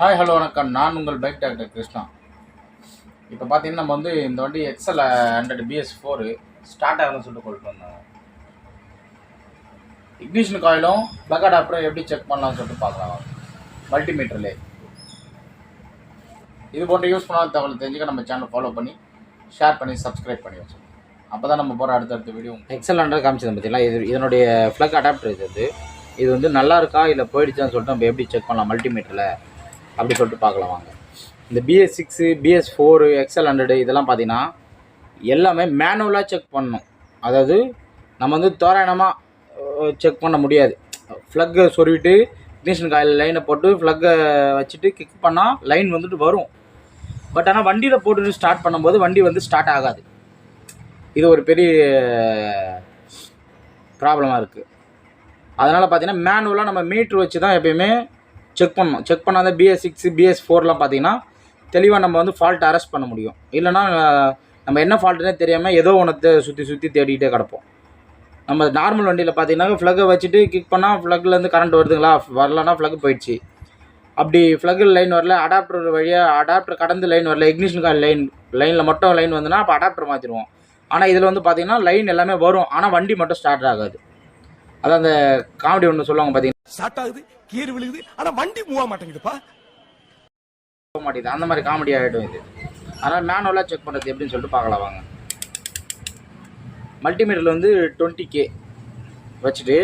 Hi hello வணக்கம். நான் உங்கள் பைக் டாக்டர் கிருஷ்ணா. இப்போ பார்த்தீங்கன்னா நம்ம வந்து இந்த வண்டி XL hundred BS four start ஆகணும்னு சொல்லிட்டு கொண்டு வந்தாங்க இக்னிஷன் காயிலும் ப்ளக் அடாப்டரும் எப்படி செக் பண்ணலாம்னு சொல்லிட்டு பார்க்கலாம். மல்டிமீட்டர்லே இது போன்ற யூஸ் பண்ணாத தகவல் தெரிஞ்சுக்க நம்ம சேனல் ஃபாலோ பண்ணி ஷேர் பண்ணி சப்ஸ்கிரைப் பண்ணி வச்சுக்கோங்க. அப்போ தான் நம்ம போகிற அடுத்தடுத்த வீடியோ எக்ஸல் ஹண்ட்ரட் காமிச்சது பார்த்தீங்களா இது இதனுடைய ஃப்ளக் அடாப்டர் இது வந்து இது வந்து நல்லா இருக்கா? இல்லை போயிடுச்சான்னு சொல்லிட்டு நம்ம எப்படி செக் பண்ணலாம்? மல்டிமீட்டரில் அப்படி சொல்லிட்டு பார்க்கலாம் வாங்க. இந்த BS six BS four XL hundred இதெல்லாம் பார்த்தீங்கன்னா எல்லாமே மேனுவலாக செக் பண்ணணும். அதாவது நம்ம வந்து தோராயணமாக செக் பண்ண முடியாது. ஃப்ளக்கை சொருவிட்டு இக்னிஷன் காயில் லைனை போட்டு ஃப்ளக்கை வச்சுட்டு கிக் பண்ணால் லைன் வந்துட்டு வரும். பட் ஆனால் வண்டியில் போட்டுட்டு ஸ்டார்ட் பண்ணும்போது வண்டி வந்து ஸ்டார்ட் ஆகாது. இது ஒரு பெரிய ப்ராப்ளமாக இருக்குது அதனால் பார்த்தீங்கன்னா மேனுவலாக நம்ம மீட்ரு வச்சு தான் எப்பயுமே செக் பண்ணணும். செக் பண்ணாத பிஎஸ் சிக்ஸ் பிஎஸ் ஃபோர்லாம் பார்த்தீங்கன்னா தெளிவாக நம்ம வந்து ஃபால்ட் அரெஸ்ட் பண்ண முடியும். இல்லைன்னா நம்ம என்ன ஃபால்ட்டுனே தெரியாமல் ஏதோ ஒன்றத்தை சுற்றி சுற்றி தேடிக்கிட்டே கிடப்போம். நம்ம நார்மல் வண்டியில் பார்த்தீங்கன்னா ஃப்ளக்கை வச்சுட்டு கிக் பண்ணால் ஃப்ளக்லேருந்து கரண்ட் வருதுங்களா? வரலன்னா ஃப்ளக் போயிடுச்சு. அப்படி ஃப்ளக்கில் லைன் வரல அடாப்டர் வழியாக அடாப்டர் கடந்து லைன் வரல இக்னிஷன் கார் லைன் லைனில் மட்டும் லைன் வந்துன்னா அப்போ அடாப்டர் மாற்றிடுவோம் ஆனால் இதில் வந்து பார்த்தீங்கன்னா லைன் எல்லாமே வரும். ஆனால் வண்டி மட்டும் ஸ்டார்ட் ஆகாது. அதான் அந்த காமெடி ஒன்று சொல்லுவாங்க பார்த்தீங்கன்னா ஸ்டார்ட் ஆகுது கீறு விழுகுது ஆனா வண்டி மூவ் ஆக மாட்டேங்குதுப்பா. போக மாட்டேங்குது. அந்த மாதிரி காமெடி ஆகிடும் இது. அதனால் மேனுவலாக செக் பண்ணுறது எப்படின்னு சொல்லிட்டு பார்க்கலாம் வாங்க. மல்டிமீட்டரில் வந்து டுவெண்ட்டி கே வச்சுட்டு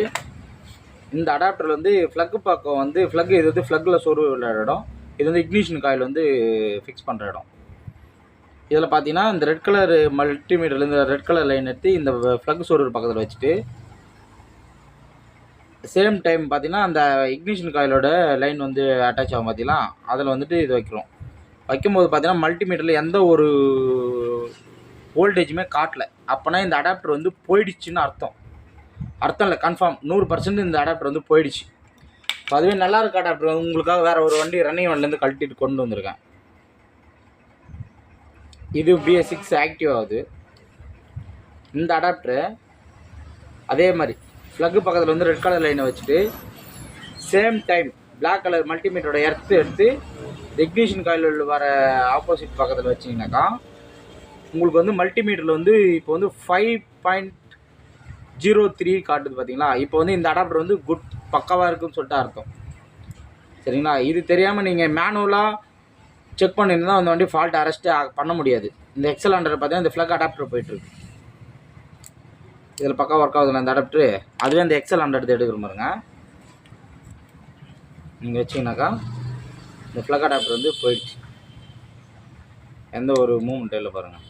இந்த அடாப்டர் வந்து ஃப்ளக்கு பக்கம் வந்து ஃப்ளக் இது வந்து ஃப்ளக்கில் சொரு உள்ள இடம். இது வந்து இக்னிஷன் காயில் வந்து ஃபிக்ஸ் பண்ணுற இடம். இதில் பார்த்தீங்கன்னா இந்த ரெட் கலர் மல்டிமீட்டரில் இந்த ரெட் கலர் லைன் எடுத்து இந்த ஃப்ளக் சொரு பக்கத்தில் வச்சுட்டு சேம் டைம் பார்த்தீங்கன்னா அந்த இக்னிஷன் காயிலோட லைன் வந்து அட்டாச் ஆகும் பார்த்தீங்களா அதில் வந்துட்டு இது வைக்கிறோம். வைக்கும்போது பார்த்தீங்கன்னா மல்டிமீட்டரில் எந்த ஒரு வோல்டேஜுமே காட்டல. அப்போனா இந்த அடாப்டர் வந்து போயிடுச்சுன்னு அர்த்தம். அர்த்தம் இல்லை கன்ஃபார்ம் நூறு பர்சன்ட் இந்த அடாப்டர் வந்து போயிடுச்சு. இப்போ அதுவே நல்லா இருக்க அடாப்டர் உங்களுக்காக வேறு ஒரு வண்டி ரன்னிங் வண்டிலேருந்து கழட்டிட்டு கொண்டு வந்திருக்கேன். இது பிஎஸ் சிக்ஸ் ஆக்டிவ் ஆகுது. இந்த அடாப்டரை அதே மாதிரி ஃப்ளக்கு பக்கத்தில் வந்து ரெட் கலர் லைனை வச்சுட்டு சேம் டைம் பிளாக் கலர் மல்டிமீட்டரோட எர்த்து எடுத்து இக்னிஷன் காயில் வர ஆப்போசிட் பக்கத்தில் வச்சிங்கனாக்கா உங்களுக்கு வந்து மல்டிமீட்டரில் வந்து இப்போ வந்து ஃபைவ் பாயிண்ட் ஜீரோ த்ரீ காட்டுது பார்த்தீங்களா இப்போ வந்து இந்த அடாப்டர் வந்து குட் பக்காவாக இருக்குன்னு சொல்லிட்டு அர்த்தம். சரிங்களா? இது தெரியாமல் நீங்கள் மேனுவலாக செக் பண்ணியிருந்தால் அந்த வண்டி ஃபால்ட் அரெஸ்ட்டு பண்ண முடியாது. இந்த எக்ஸல் ஹண்ட்ரட் பார்த்தீங்கன்னா இந்த ஃப்ளக் அடாப்டர் போயிட்டுருக்கு இதில் பக்கம் ஒர்க் ஆகுதுல அந்த அடாப்டரு அதுவே அந்த எக்ஸல் ஹண்ட்ரட் எடுக்கிற பாருங்க. நீங்கள் வச்சிங்கனாக்கா இந்த ஃப்ளக் அடாப்டர் வந்து போயிடுச்சு. எந்த ஒரு மூவ்மெண்ட் இல்லை பாருங்கள்